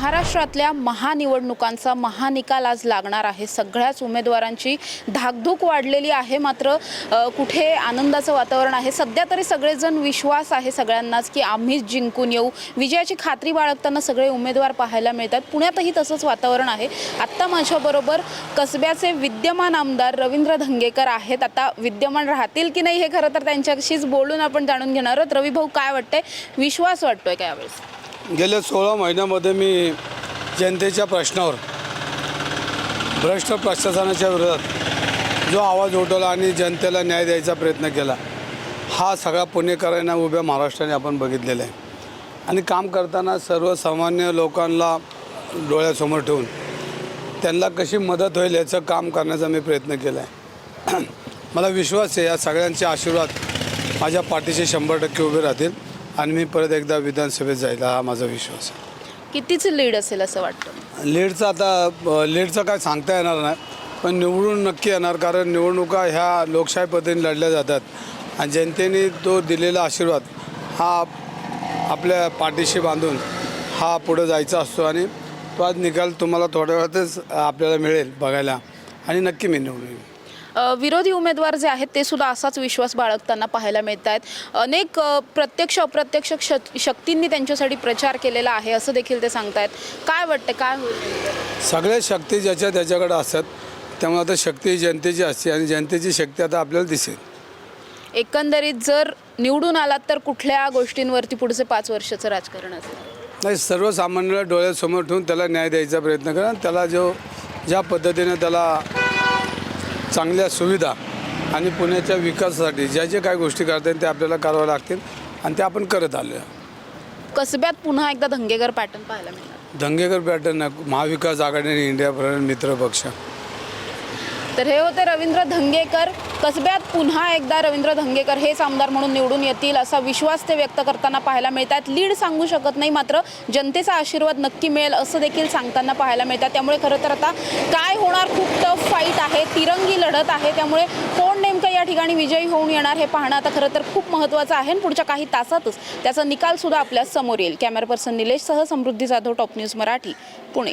महाराष्ट्रातल्या महानिवडणुकांचा महानिकाल आज लागणार आहे. सगळ्याच उमेदवारांची धाकधूक वाढलेली आहे. मात्र कुठे आनंदाचं वातावरण आहे? सध्या तरी सगळेजण विश्वास आहे सगळ्यांनाच की आम्हीच जिंकून येऊ. विजयाची खात्री बाळगताना सगळे उमेदवार पाहायला मिळतात. पुण्यातही तसंच वातावरण आहे. आत्ता माझ्याबरोबर कसब्याचे विद्यमान आमदार रवींद्र धंगेकर आहेत. आता विद्यमान राहतील की नाही हे खरं तर त्यांच्याशीच बोलून आपण जाणून घेणार आहोत. रवी भाऊ काय वाटतंय? विश्वास वाटतोय का यावेळेस? गेल्या सोळा महिन्यामध्ये मी जनतेच्या प्रश्नावर भ्रष्ट प्रशासनाच्या विरोधात जो आवाज उठवला आणि जनतेला न्याय द्यायचा प्रयत्न केला हा सगळा पुणेकरांना उभ्या महाराष्ट्राने आपण बघितलेला आहे. आणि काम करताना सर्वसामान्य लोकांना डोळ्यासमोर ठेवून त्यांना कशी मदत होईल याचं काम करण्याचा मी प्रयत्न केला आहे मला विश्वास आहे या सगळ्यांचे आशीर्वाद माझ्या पाठीशी शंभर टक्के उभे राहतील. आणि मी परत एकदा विधानसभेत जाईल हा माझा विश्वास आहे. कितीच लीड असेल असं वाटतं? लीडचं आता लीडचं काय सांगता येणार नाही पण निवडून नक्की येणार कारण निवडणुका ह्या लोकशाही पद्धतीने लढल्या जातात आणि जनतेने तो दिलेला आशीर्वाद हा आपल्या पाठीशी बांधून हा पुढं जायचा असतो आणि तो आज निकाल तुम्हाला थोड्या वेळातच आपल्याला मिळेल बघायला आणि नक्की मी निवडून येईन. विरोधी उमेदवार जे आहेत ते सुद्धा असाच विश्वास बाळगताना पाहायला मिळत आहेत अनेक प्रत्यक्ष अप्रत्यक्ष शक्तींनी त्यांच्यासाठी प्रचार केलेला आहे असं देखील ते सांगतायत. काय वाटतं काय होईल? सगळ्या शक्ती ज्याच्या त्याच्याकडे असतात त्यामुळे आता शक्ती जनतेची असते आणि जनतेची शक्ती आता आपल्याला दिसेल. एकंदरीत जर निवडून आलात तर कुठल्या गोष्टींवरती पुढचे पाच वर्षाचं राजकारण असेल? नाही सर्वसामान्याला डोळ्यासमोर ठेवून त्याला न्याय द्यायचा प्रयत्न करा. त्याला जो ज्या पद्धतीने त्याला चांगल्या सुविधा आणि पुण्याच्या विकासासाठी ज्या ज्या काही गोष्टी करता येईल त्या आपल्याला कराव्या लागतील आणि त्या आपण करत आलो आहे. कसब्यात पुन्हा एकदा धंगेकर पॅटर्न पाहायला मिळणार? दंगेकर पॅटर्न महाविकास आघाडी आणि इंडिया फ्रंट मित्र पक्ष. तर हे होते रवींद्र धंगेकर. कसब्यात पुन्हा एकदा रवींद्र धंगेकर हेच आमदार म्हणून निवडून येतील असा विश्वास ते व्यक्त करताना पाहायला मिळतात लीड सांगू शकत नाही मात्र जनतेचा आशीर्वाद नक्की मिळेल असं देखील सांगताना पाहायला मिळतात त्यामुळे खरं तर आता काय होणार? खूप टफ फाईट आहे. तिरंगी लढत आहे. त्यामुळे कोण नेमकं या ठिकाणी विजयी होऊन येणार हे पाहणं आता खरं तर खूप महत्त्वाचं आहे. आणि पुढच्या काही तासातच त्याचा निकालसुद्धा आपल्यासमोर येईल. Camera person निलेशसह Samruddhi Jadhav top news Marathi Pune.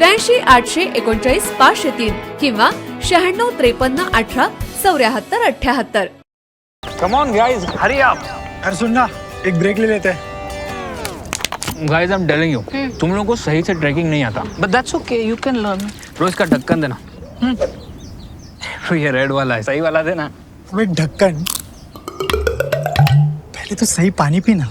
त्र्याऐंशी आठशे एकोणचाळीस पाचशे तीन किंवा शहाण्णव त्रेपन्न अठरा चौऱ्याहत्तर अठ्याहत्तर. Come on guys hurry up अरे सुन ना एक ब्रेक ले लेते. हैं guys I am telling you तुम लोगों को सही से ट्रैकिंग नहीं आता. But that's okay you can learn रोज का ढक्कन देना. तो ये रेड वाला है. सही वाला देना. अबे ढक्कन. पहले तो सही पानी पीना.